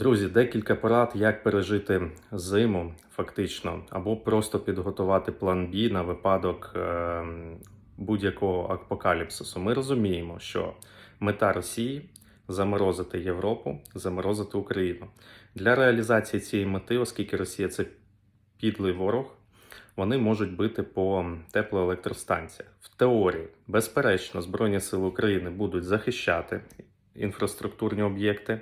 Друзі, декілька порад, як пережити зиму фактично, або просто підготувати план Б на випадок е, будь-якого апокаліпсису. Ми розуміємо, що мета Росії заморозити Європу, заморозити Україну. Для реалізації цієї мети, оскільки Росія це підлий ворог, вони можуть бити по теплоелектростанціях. В теорії, безперечно, Збройні Сили України будуть захищати інфраструктурні об'єкти.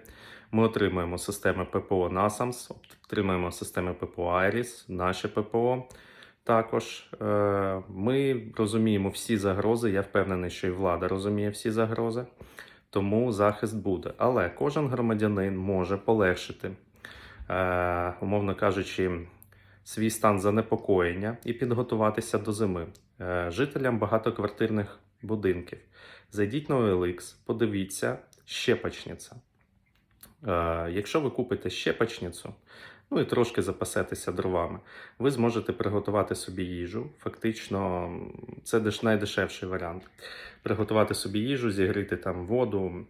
Ми отримуємо системи ППО NASAMS, отримуємо системи ППО IRIS, наше ППО. Також Е, ми розуміємо всі загрози. Я впевнений, що і влада розуміє всі загрози, тому захист буде. Але кожен громадянин може полегшити, е, умовно кажучи, свій стан занепокоєння і підготуватися до зими. Е, Жителям багатоквартирних будинків. Зайдіть на OLX, подивіться щепочниця. Е, Якщо ви купите щепочницю, ну і трошки запасетеся дровами, ви зможете приготувати собі їжу. Фактично, це деш- найдешевший варіант. Приготувати собі їжу, зігріти там воду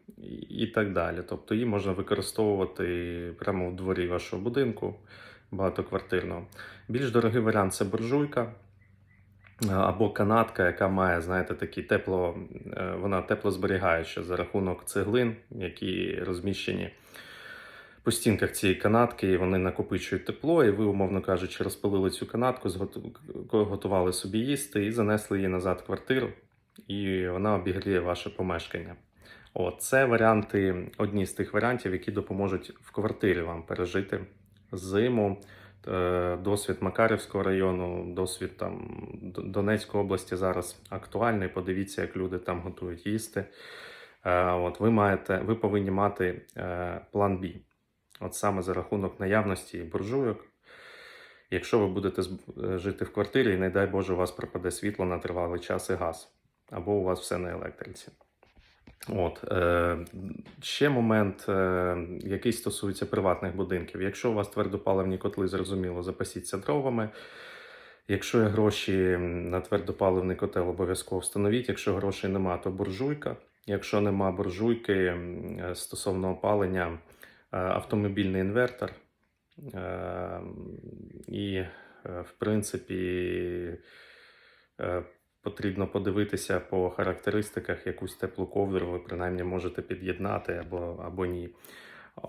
і- так далі. Тобто її можна використовувати прямо в дворі вашого будинку багатоквартирного. Більш дорогий варіант це буржуйка. Е, Або канатка, яка має, знаєте, такі тепло, е, вона теплозберігаюча за рахунок цеглин, які розміщені по стінках цієї канатки, і вони накопичують тепло, і ви, умовно кажучи, розпалили цю канатку, готували собі їсти і занесли її назад в квартиру, і вона обігріє ваше помешкання. От, це варіанти, одні з тих варіантів, які допоможуть в квартирі вам пережити зиму. Е, Досвід Макарівського району, досвід там Донецької області зараз актуальний. Подивіться, як люди там готують їсти. Е, От ви маєте, ви повинні мати е, план Б. От саме за рахунок наявності буржуйок. Якщо ви будете жити в квартирі, і не дай Боже, у вас пропаде світло на тривалий час і газ, або у вас все на електриці. От е, ще момент, е, який стосується приватних будинків. Якщо у вас твердопаливні котли, зрозуміло, запасіться дровами. Якщо є гроші на твердопаливний котел, обов'язково встановіть. Якщо грошей нема, то буржуйка. Якщо нема буржуйки е, стосовно опалення, е, автомобільний інвертор. Е, І, в принципі, потрібно подивитися по характеристиках якусь теплу ковдру, ви принаймні можете під'єднати або, або ні.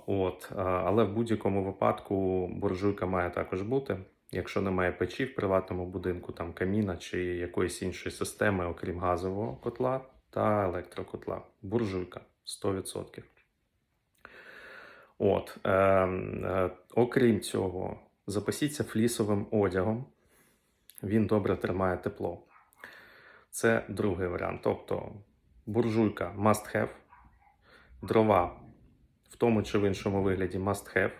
От, але в будь-якому випадку буржуйка має також бути. Якщо немає печі в приватному будинку, там каміна чи якоїсь іншої системи, окрім газового котла та електрокотла. Буржуйка 100%. От, е, е, окрім цього, запасіться флісовим одягом. Він добре тримає тепло. Це другий варіант. Тобто буржуйка must have, дрова в тому чи в іншому вигляді must have.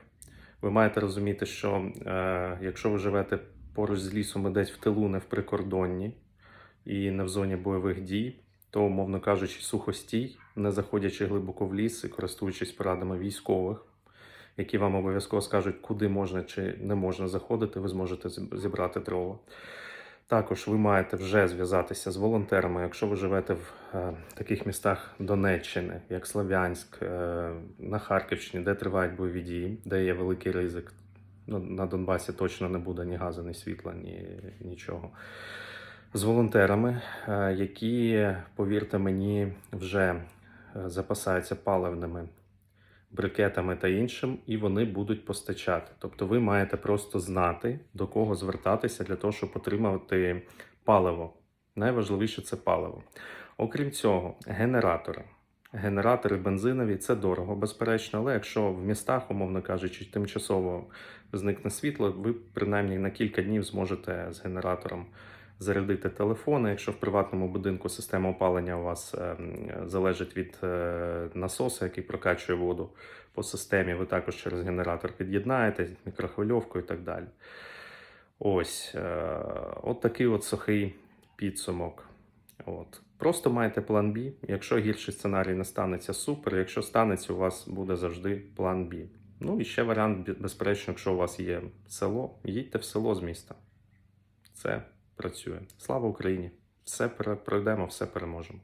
Ви маєте розуміти, що е, якщо ви живете поруч з лісом і десь в тилу, не в прикордонні і не в зоні бойових дій, то, умовно кажучи, сухостій, не заходячи глибоко в ліс і користуючись порадами військових, які вам обов'язково скажуть, куди можна чи не можна заходити, ви зможете зібрати дрова. Також ви маєте вже зв'язатися з волонтерами, якщо ви живете в е, таких містах Донеччини, як Слов'янськ, е, на Харківщині, де тривають бойові дії, де є великий ризик. Ну, на Донбасі точно не буде ні газу, ні світла, ні нічого. З волонтерами, е, які, повірте мені, вже е, запасаються паливними брикетами та іншим, і вони будуть постачати. Тобто ви маєте просто знати, до кого звертатися для того, щоб отримати паливо. Найважливіше це паливо. Окрім цього, генератори. Генератори бензинові це дорого, безперечно, але якщо в містах, умовно кажучи, тимчасово зникне світло, ви принаймні на кілька днів зможете з генератором зарядити телефони. Якщо в приватному будинку система опалення у вас ем, залежить від е, насосу, який прокачує воду по системі, ви також через генератор під'єднаєте, мікрохвильовку і так далі. Ось е, от такий от сухий підсумок. От. Просто маєте план Б. Якщо гірший сценарій не станеться, супер. Якщо станеться, у вас буде завжди план Б. Ну і ще варіант, безперечно, якщо у вас є село, їдьте в село з міста. Це працює. Слава Україні! Все пройдемо, все переможемо.